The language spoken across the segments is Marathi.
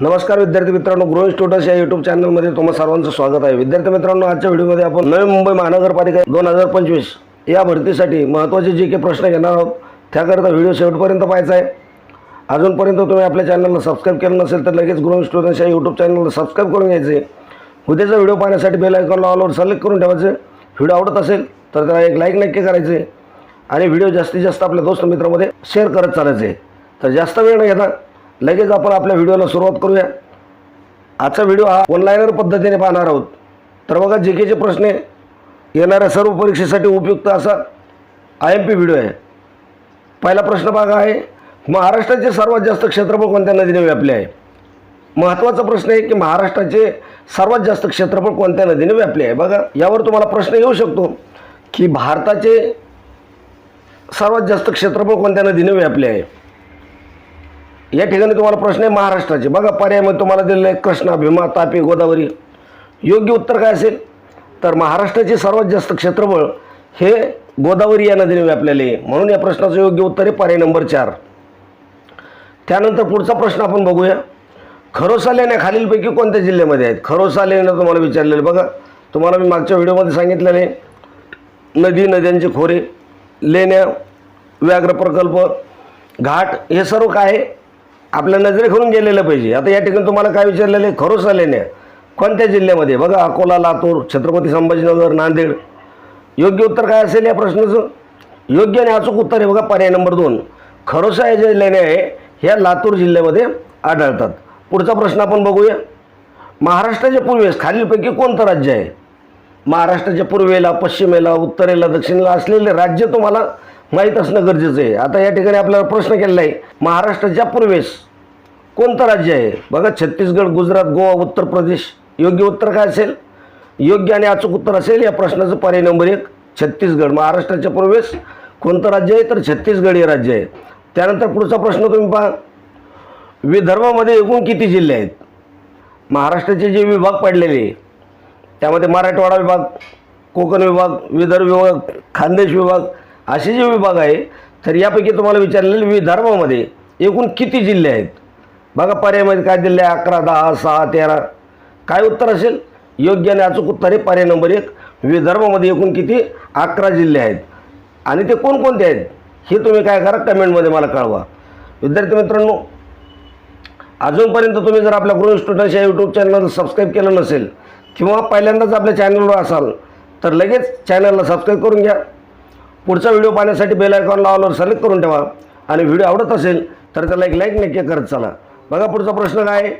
नमस्कार विद्यार्थी मित्रांनो ग्रोइंग स्टुडंट्स या युट्यूब चॅनलमध्ये तुम्हा सर्वांचं स्वागत आहे. विद्यार्थी मित्रांनो आजच्या व्हिडिओमध्ये आपण नवी मुंबई महानगरपालिका दोन हजार पंचवीस या भरतीसाठी महत्त्वाचे जे काही प्रश्न घेणार आहोत त्याकरिता व्हिडिओ शेवटपर्यंत पाहायचा आहे. अजूनपर्यंत तुम्ही आपल्या चॅनलला सबस्क्राईब केलं नसेल तर लगेच ग्रोइंग स्टुडंट्स या यूट्यूब चॅनलला सबस्क्राईब करून घ्यायचे. उद्याचा व्हिडिओ पाहण्यासाठी बेल आयकॉनला ऑलवर सिलेक्ट करून ठेवायचे. व्हिडिओ आवडत असेल तर त्याला एक लाईक नक्की करायचे. आणि व्हिडिओ जास्तीत जास्त आपल्या दोस्त मित्रामध्ये शेअर करत चालायचे. तर जास्त वेळ न घेता लगेच आपण आपल्या व्हिडिओला सुरुवात करूया. आजचा व्हिडिओ हा ऑनलाईनर पद्धतीने पाहणार आहोत. तर बघा जे केचे प्रश्न येणाऱ्या सर्व परीक्षेसाठी उपयुक्त असा आय एम पी व्हिडिओ आहे. पहिला प्रश्न बघा आहे महाराष्ट्राचे सर्वात जास्त क्षेत्रफळ कोणत्या नदीने व्यापले आहे? महत्त्वाचा प्रश्न आहे की महाराष्ट्राचे सर्वात जास्त क्षेत्रफळ कोणत्या नदीने व्यापले आहे? बघा यावर तुम्हाला प्रश्न येऊ शकतो की भारताचे सर्वात जास्त क्षेत्रफळ कोणत्या नदीने व्यापले आहे? या ठिकाणी तुम्हाला प्रश्न आहे महाराष्ट्राचे. बघा पर्यायमध्ये तुम्हाला दिलेलं आहे कृष्णा भीमा तापी गोदावरी. योग्य उत्तर काय असेल? तर महाराष्ट्राचे सर्वात जास्त क्षेत्रफळ हे गोदावरी या नदीने व्यापलेले आहे. म्हणून या प्रश्नाचं योग्य उत्तर आहे पर्याय नंबर चार. त्यानंतर पुढचा प्रश्न आपण बघूया. खरोसा लेण्या खालीलपैकी कोणत्या जिल्ह्यामध्ये आहेत? खरोसा लेण्या तुम्हाला विचारलेलं बघा तुम्हाला मी मागच्या व्हिडिओमध्ये सांगितलेलं आहे. नदी नद्यांचे खोरे लेण्या व्याघ्र प्रकल्प घाट हे सर्व काय आहे? आपल्या नजरेकडून गेलेलं पाहिजे. आता या ठिकाणी तुम्हाला काय विचारलेलं आहे? खरोसा लेण्या कोणत्या जिल्ह्यामध्ये? बघा अकोला लातूर छत्रपती संभाजीनगर नांदेड. योग्य उत्तर काय असेल या प्रश्नाचं? योग्य आणि अचूक उत्तर आहे बघा पर्याय नंबर दोन. खरोसा या ज्या लेण्या आहे ह्या लातूर जिल्ह्यामध्ये आढळतात. पुढचा प्रश्न आपण बघूया. महाराष्ट्राच्या पूर्वेस खालीलपैकी कोणतं राज्य आहे? महाराष्ट्राच्या पूर्वेला पश्चिमेला उत्तरेला दक्षिणेला असलेले राज्य तुम्हाला माहीत असणं गरजेचं आहे. आता या ठिकाणी आपल्याला प्रश्न केलेला आहे महाराष्ट्राच्या पूर्वेस कोणतं राज्य आहे? बघा छत्तीसगड गुजरात गोवा उत्तर प्रदेश योग्य उत्तर काय असेल? योग्य आणि अचूक उत्तर असेल या प्रश्नाचं पर्याय नंबर एक छत्तीसगड. महाराष्ट्राच्या पूर्वेस कोणतं राज्य आहे? तर छत्तीसगड हे राज्य आहे. त्यानंतर पुढचा प्रश्न तुम्ही पहा. विदर्भामध्ये एकूण किती जिल्हे आहेत? महाराष्ट्राचे जे विभाग पडलेले आहे त्यामध्ये मराठवाडा विभाग कोकण विभाग विदर्भ विभाग खानदेश विभाग असे जे विभाग आहे तर यापैकी तुम्हाला विचारलेलं विदर्भामध्ये एकूण किती जिल्हे आहेत? बघा पर्यायमध्ये काय दिले आहे अकरा दहा सहा तेरा. काय उत्तर असेल? योग्य आणि अचूक उत्तर आहे. पर्याय नंबर एक विदर्भामध्ये एकूण किती? अकरा जिल्हे आहेत. आणि ते कोणकोणते आहेत? हे तुम्ही काय करा कमेंटमध्ये मला कळवा. विद्यार्थी मित्रांनो अजूनपर्यंत तुम्ही जर आपल्या गृह स्टुडंट्स या यूट्यूब चॅनलला सबस्क्राईब केलं नसेल किंवा पहिल्यांदाच आपल्या चॅनलवर असाल तर लगेच चॅनलला सबस्क्राईब करून घ्या. पुढचा व्हिडिओ पाहण्यासाठी बेल आयकॉनला ऑलवर सिलेक्ट करून ठेवा. आणि व्हिडिओ आवडत असेल तर त्याला एक लाईक नक्की करत चला. बघा पुढचा प्रश्न काय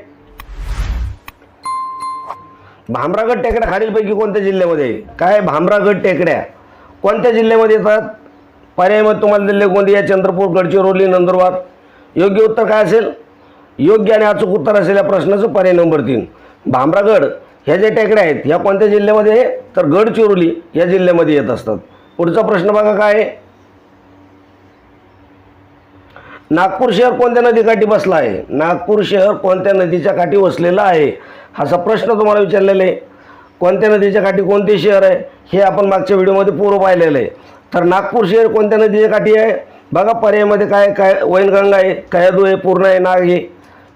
भामरागड टेकड्या खालीलपैकी कोणत्या जिल्ह्यामध्ये? आहे? काय भामरागड टेकड्या. कोणत्या जिल्ह्यामध्ये येतात? पर्यायमध्ये तुम्हाला दिले गोंदिया चंद्रपूर गडचिरोली नंदुरबार. योग्य उत्तर काय असेल? योग्य आणि अचूक उत्तर असेल या प्रश्नाचं पर्याय नंबर तीन. भामरागड ह्या ज्या टेकड्या आहेत ह्या कोणत्या जिल्ह्यामध्ये आहे? तर गडचिरोली या जिल्ह्यामध्ये येत असतात. पुढचा प्रश्न बघा काय? नागपूर शहर कोणत्या नदीकाठी बसला आहे? नागपूर शहर कोणत्या नदीच्या काठी वसलेलं आहे? असा प्रश्न तुम्हाला विचारलेला आहे. कोणत्या नदीच्या काठी कोणते शहर आहे? हे आपण मागच्या व्हिडिओमध्ये पूर्व पाहिलेलं आहे. तर नागपूर शहर कोणत्या नदीच्या काठी आहे? बघा पर्यायमध्ये काय काय वैनगंगा आहे कयादू आहे पूर्ण आहे नाग आहे.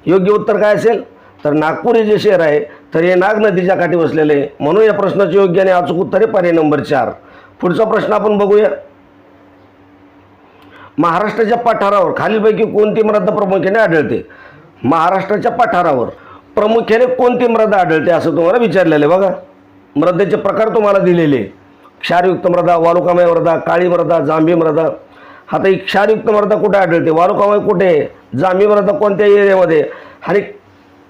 योग्य उत्तर काय असेल? तर नागपूर हे जे शहर आहे तर हे नाग नदीच्या काठी वसलेलं आहे. म्हणून या प्रश्नाचे योग्य आणि अचूक उत्तर आहे पर्याय नंबर चार. पुढचा प्रश्न आपण बघूया. महाराष्ट्राच्या पठारावर खालीलपैकी कोणती मृदा प्रामुख्याने आढळते? महाराष्ट्राच्या पठारावर प्रामुख्याने कोणती मृदा आढळते असं तुम्हाला विचारलेलं आहे बघा. मृदेचे प्रकार तुम्हाला दिलेले क्षारयुक्त मृदा वालुकामय मृदा काळी मृदा जांभी मृदा आता ही क्षारयुक्त मृदा कुठे आढळते? वालुकामय कुठे आहे? जांभी मृदा कोणत्या एरियामध्ये आणि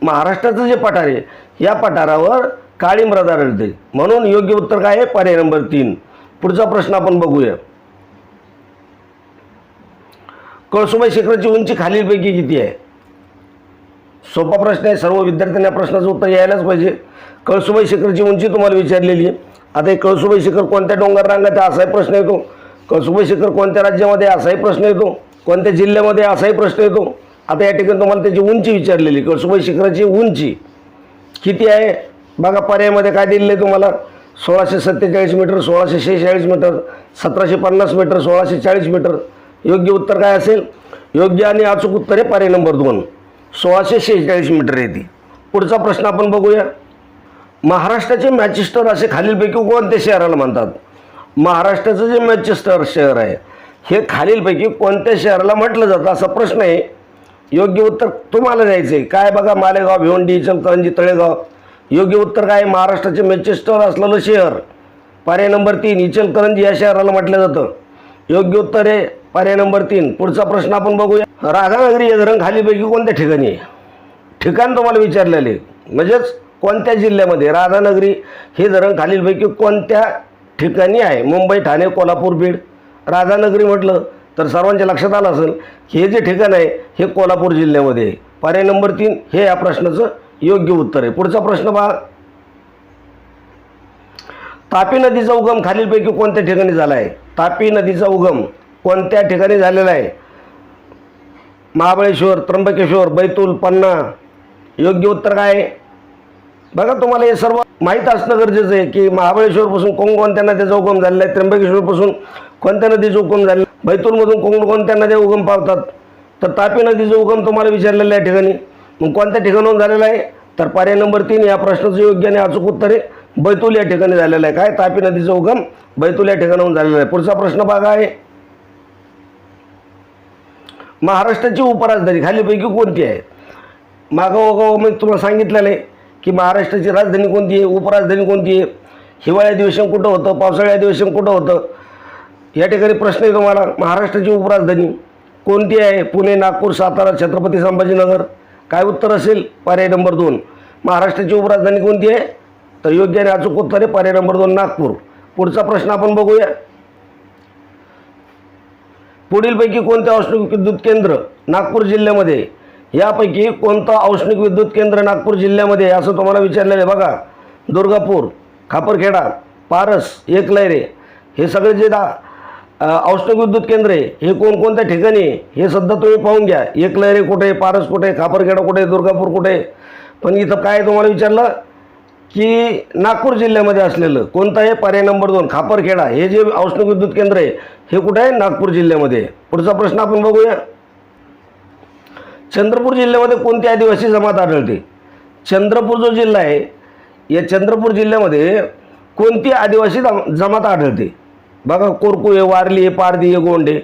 महाराष्ट्राचं जे पठार आहे या पठारावर काळी मृदा आढळते. म्हणून योग्य उत्तर काय आहे? पर्याय नंबर तीन. पुढचा प्रश्न आपण बघूया. कळसुबाई शिखराची उंची खालीलपैकी किती आहे? सोपा प्रश्न आहे सर्व विद्यार्थ्यांना प्रश्नाचं उत्तर यायलाच पाहिजे. कळसुबाई शिखरची उंची तुम्हाला विचारलेली आहे. आता हे कळसुबाई शिखर कोणत्या डोंगर रांगात आहे असाही प्रश्न येतो. कळसुबाई शिखर कोणत्या राज्यामध्ये असाही प्रश्न येतो. कोणत्या जिल्ह्यामध्ये असाही प्रश्न येतो. आता या ठिकाणी तुम्हाला त्याची उंची विचारलेली कळसुबाई शिखराची उंची किती आहे? बघा पर्यायामध्ये काय दिलेलं आहे तुम्हाला. सोळाशे सत्तेचाळीस मीटर सोळाशे शेहेचाळीस मीटर सतराशे पन्नास मीटर सोळाशे चाळीस मीटर. योग्य उत्तर काय असेल? योग्य आणि अचूक उत्तर आहे पर्याय नंबर दोन. सोळाशे शेहेचाळीस मीटर येते पुढचा प्रश्न आपण बघूया. महाराष्ट्राचे मॅचेस्टर असे खालीलपैकी कोणत्या शहराला म्हणतात? महाराष्ट्राचं जे मॅचेस्टर शहर आहे हे खालीलपैकी कोणत्या शहराला म्हटलं जातं असा प्रश्न आहे. योग्य उत्तर तुम्हाला द्यायचं आहे काय बघा मालेगाव भिवंडी इचलकरंजी तळेगाव. योग्य उत्तर काय? महाराष्ट्राचे मॅचेस्टर असलेलं शहर. पर्याय नंबर तीन इचलकरंजी या शहराला म्हटलं जातं. योग्य उत्तर आहे पर्याय नंबर तीन. पुढचा प्रश्न आपण बघूया. राधानगरी हे धरण खालीपैकी कोणत्या ठिकाणी आहे? ठिकाण तुम्हाला विचारलेले. म्हणजेच कोणत्या जिल्ह्यामध्ये? राधानगरी हे धरण खालीलपैकी कोणत्या ठिकाणी आहे? मुंबई ठाणे कोल्हापूर बीड. राधानगरी म्हटलं तर सर्वांच्या लक्षात आलं असेल हे जे ठिकाण आहे हे कोल्हापूर जिल्ह्यामध्ये आहे. पर्याय नंबर तीन हे या प्रश्नाचं योग्य उत्तर आहे. पुढचा प्रश्न पहा. तापी नदीचा उगम खालीलपैकी कोणत्या ठिकाणी झाला आहे तापी नदीचा उगम कोणत्या ठिकाणी झालेला आहे? महाबळेश्वर त्र्यंबकेश्वर बैतूल पन्ना. योग्य उत्तर काय आहे? बघा तुम्हाला हे सर्व माहीत असणं गरजेचं आहे की महाबळेश्वरपासून कोणकोणत्या नद्याचा उगम झालेला आहे? त्र्यंबकेश्वरपासून कोणत्या नदीचा उगम झालेला बैतूलमधून कोण कोणत्या नद्या उगम पावतात? तर तापी नदीचा उगम तुम्हाला विचारलेला आहे ठिकाणी. मग कोणत्या ठिकाणाहून झालेला आहे? तर पर्याय नंबर तीन या प्रश्नाचं योग्य आणि अचूक उत्तर आहे. बैतूल या ठिकाणी झालेलं आहे. काय? तापी नदीचा उगम बैतूल या ठिकाणाहून झालेला आहे. पुढचा प्रश्न बघा आहे. महाराष्ट्राची उपराजधानी खालीपैकी कोणती आहे? मागोमागो मी तुम्हाला सांगितलेलं आहे की महाराष्ट्राची राजधानी कोणती आहे? उपराजधानी कोणती आहे? हिवाळी अधिवेशन कुठं होतं? पावसाळी अधिवेशन कुठं होतं? या ठिकाणी प्रश्न आहे तुम्हाला. महाराष्ट्राची उपराजधानी कोणती आहे? पुणे नागपूर सातारा छत्रपती संभाजीनगर. काय उत्तर असेल? पर्याय नंबर दोन. महाराष्ट्राची उपराजधानी कोणती आहे? तर योग्य आणि अचूक उत्तर आहे पर्याय नंबर दोन नागपूर. पुढचा प्रश्न आपण बघूया. पुढीलपैकी कोणते औष्णिक विद्युत केंद्र नागपूर जिल्ह्यामध्ये? यापैकी कोणतं औष्णिक विद्युत केंद्र नागपूर जिल्ह्यामध्ये असं तुम्हाला विचारलेलं आहे बघा. दुर्गापूर खापरखेडा पारस एकलैरे. हे सगळे जे दा औष्णिक विद्युत केंद्रे हे कोणकोणत्या ठिकाणी? हे सध्या तुम्ही पाहून घ्या. एकलैरे कुठे आहे, पारस कुठे आहे, खापरखेडा कुठे आहे, दुर्गापूर कुठे? पण इथं काय तुम्हाला विचारलं? की नागपूर जिल्ह्यामध्ये असलेलं कोणतं आहे पर्याय नंबर दोन खापरखेडा हे जे औष्णिक विद्युत केंद्र आहे हे कुठं आहे? नागपूर जिल्ह्यामध्ये. पुढचा प्रश्न आपण बघूया. चंद्रपूर जिल्ह्यामध्ये कोणती आदिवासी जमात आढळते? चंद्रपूर जो जिल्हा आहे या चंद्रपूर जिल्ह्यामध्ये कोणती आदिवासी जमात आढळते? बघा कोरकू आहे वारली आहे पारधी आहे गोंडे.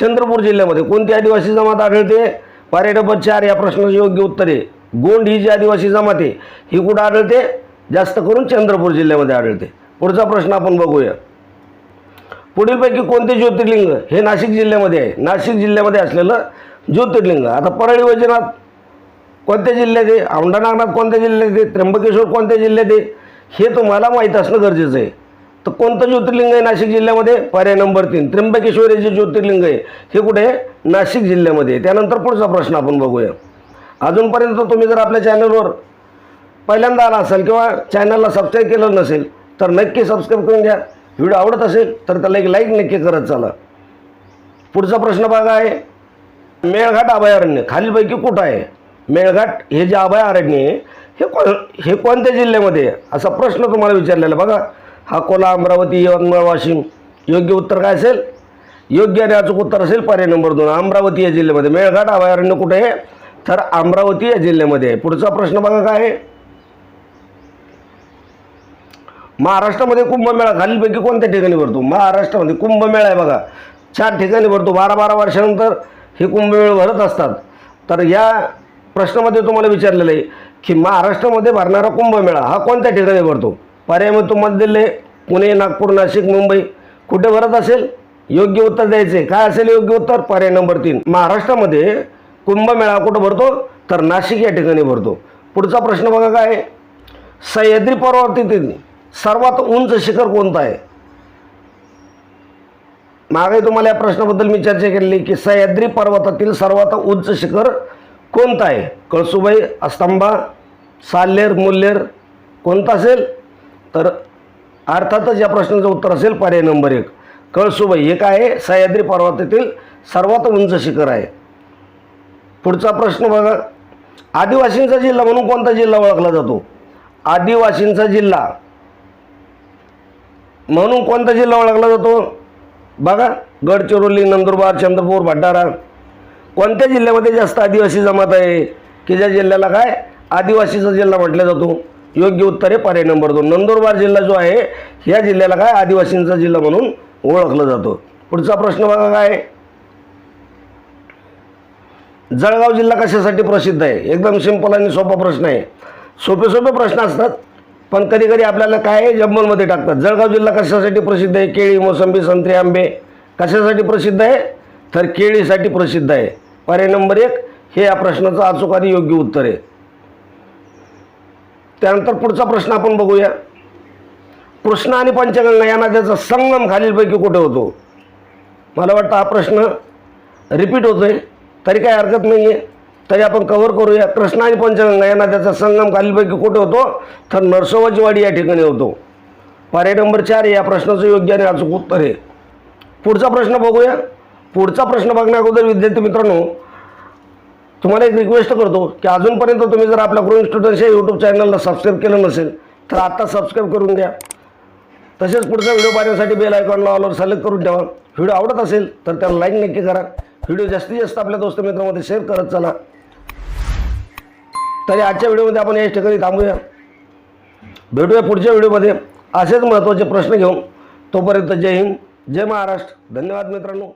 चंद्रपूर जिल्ह्यामध्ये कोणती आदिवासी जमात आढळते? पर्यटपद चार या प्रश्नाचे योग्य उत्तर आहे. गोंड ही जी आदिवासी जमात आहे ही कुठं आढळते? जास्त करून चंद्रपूर जिल्ह्यामध्ये आढळते. पुढचा प्रश्न आपण बघूया. पुढीलपैकी कोणते ज्योतिर्लिंग? हे नाशिक जिल्ह्यामध्ये आहे. नाशिक जिल्ह्यामध्ये असलेलं ज्योतिर्लिंग. आता परळी वैजनाथ कोणत्या जिल्ह्यात आहे? औंढा नागनाथ कोणत्या जिल्ह्यात आहे? त्र्यंबकेश्वर कोणत्या जिल्ह्यात आहे? हे तुम्हाला माहीत असणं गरजेचं आहे. तर कोणतं ज्योतिर्लिंग आहे नाशिक जिल्ह्यामध्ये? पर्याय नंबर तीन. त्र्यंबकेश्वर जे ज्योतिर्लिंग आहे. हे कुठे? आहे नाशिक जिल्ह्यामध्ये. त्यानंतर पुढचा प्रश्न आपण बघूया. अजूनपर्यंत तुम्ही जर आपल्या चॅनलवर पहिल्यांदा आला असाल किंवा चॅनलला सबस्क्राईब केलं नसेल तर नक्की सबस्क्राईब करून घ्या. व्हिडिओ आवडत असेल तर त्याला एक लाईक नक्की करत चाला. पुढचा प्रश्न बघा आहे. मेळघाट अभयारण्य खालीलपैकी कुठं आहे? मेळघाट हे जे अभयारण्य आहे हे कोण हे कोणत्या जिल्ह्यामध्ये आहे? असा प्रश्न तुम्हाला विचारलेला बघा. अकोला अमरावती यवतमाळ वाशिम योग्य उत्तर काय असेल? योग्य आणि अचूक उत्तर असेल पर्याय नंबर दोन. अमरावती या जिल्ह्यामध्ये. मेळघाट अभयारण्य कुठे आहे? तर अमरावती या जिल्ह्यामध्ये आहे. पुढचा प्रश्न बघा काय आहे? महाराष्ट्रामध्ये कुंभमेळा खालीलपैकी कोणत्या ठिकाणी भरतो? महाराष्ट्रामध्ये कुंभमेळा आहे बघा. चार ठिकाणी भरतो. बारा बारा वर्षानंतर हे कुंभमेळ भरत असतात. तर या प्रश्नामध्ये तुम्हाला विचारलेलं आहे की महाराष्ट्रामध्ये भरणारा कुंभमेळा हा कोणत्या ठिकाणी भरतो? पर्यायमध्ये तुम्हाला दिले पुणे नागपूर नाशिक मुंबई कुठे भरत असेल? योग्य उत्तर द्यायचे. काय असेल योग्य उत्तर? पर्याय नंबर तीन. महाराष्ट्रामध्ये कुंभमेळा कुठं भरतो? तर नाशिक या ठिकाणी भरतो. पुढचा प्रश्न बघा काय? आहे? सह्याद्री पर्वतीतील सर्वात उंच शिखर कोणतं आहे? मागे तुम्हाला या प्रश्नाबद्दल मी चर्चा केलेली की सह्याद्री पर्वतातील सर्वात उंच शिखर कोणतं आहे? कळसुबाई अस्तंबा साल्हेर मुल्हेर कोणतं असेल? तर अर्थातच या प्रश्नाचं उत्तर असेल पर्याय नंबर एक. कळसुबाई हे काय आहे? सह्याद्री पर्वतातील सर्वात उंच शिखर आहे. पुढचा प्रश्न बघा. आदिवासींचा जिल्हा म्हणून कोणता जिल्हा ओळखला जातो? आदिवासींचा जिल्हा म्हणून कोणता जिल्हा ओळखला जातो? बघा. गडचिरोली नंदुरबार चंद्रपूर भंडारा. कोणत्या जिल्ह्यामध्ये जास्त आदिवासी जमात आहे? की ज्या जिल्ह्याला काय? आदिवासीचा जिल्हा म्हटला जातो. योग्य उत्तर आहे. पर्याय नंबर दोन. नंदुरबार जिल्हा जो आहे या जिल्ह्याला काय? आदिवासींचा जिल्हा म्हणून ओळखला जातो. पुढचा प्रश्न बघा काय? आहे? जळगाव जिल्हा कशासाठी प्रसिद्ध आहे? एकदम सिंपल आणि सोपा प्रश्न आहे. सोपे सोपे प्रश्न असतात पण कधी कधी आपल्याला काय आहे, जंबलमध्ये टाकतात? जळगाव जिल्हा कशासाठी प्रसिद्ध आहे? केळी मोसंबी संत्री आंबे कशासाठी प्रसिद्ध आहे? तर केळीसाठी प्रसिद्ध आहे. पर्याय नंबर एक हे या प्रश्नाचं अचूक आणि योग्य उत्तर आहे. त्यानंतर पुढचा प्रश्न आपण बघूया. कृष्णा आणि पंचगंगा या नद्याचा संगम खालीलपैकी कुठे होतो? मला वाटतं हा प्रश्न रिपीट होतो आहे तरी काही हरकत नाही आहे तरी आपण कव्हर करूया. कृष्णा आणि पंचगंगा या नद्याचा संगम खालीलपैकी कुठे होतो? तर नरसोबाचीवाडी या ठिकाणी होतो. पर्याय नंबर चार या प्रश्नाचं योग्य आणि अचूक उत्तर आहे. पुढचा प्रश्न बघूया. पुढचा प्रश्न बघण्या अगोदर विद्यार्थी मित्रांनो तुम्हाला एक रिक्वेस्ट करतो की अजूनपर्यंत तुम्ही जर आपल्या ग्रोइंग स्टुडंट्स या यूट्यूब चॅनलला सबस्क्राईब केलं नसेल तर आत्ता सबस्क्राईब करून घ्या. तसेच पुढचा व्हिडिओ पाहण्यासाठी बेल आयकॉनला ऑलवर सिलेक्ट करून ठेवा. व्हिडिओ आवडत असेल तर त्याला लाईक नक्की करा. व्हिडिओ जास्तीत जास्त आपल्या दोस्त मित्रांमध्ये शेअर करत चला. तरी आजच्या व्हिडिओमध्ये आपण याच ठिकाणी थांबूया. भेटूया पुढच्या व्हिडिओमध्ये असेच महत्त्वाचे प्रश्न घेऊन. तोपर्यंत जय हिंद जय महाराष्ट्र. धन्यवाद मित्रांनो.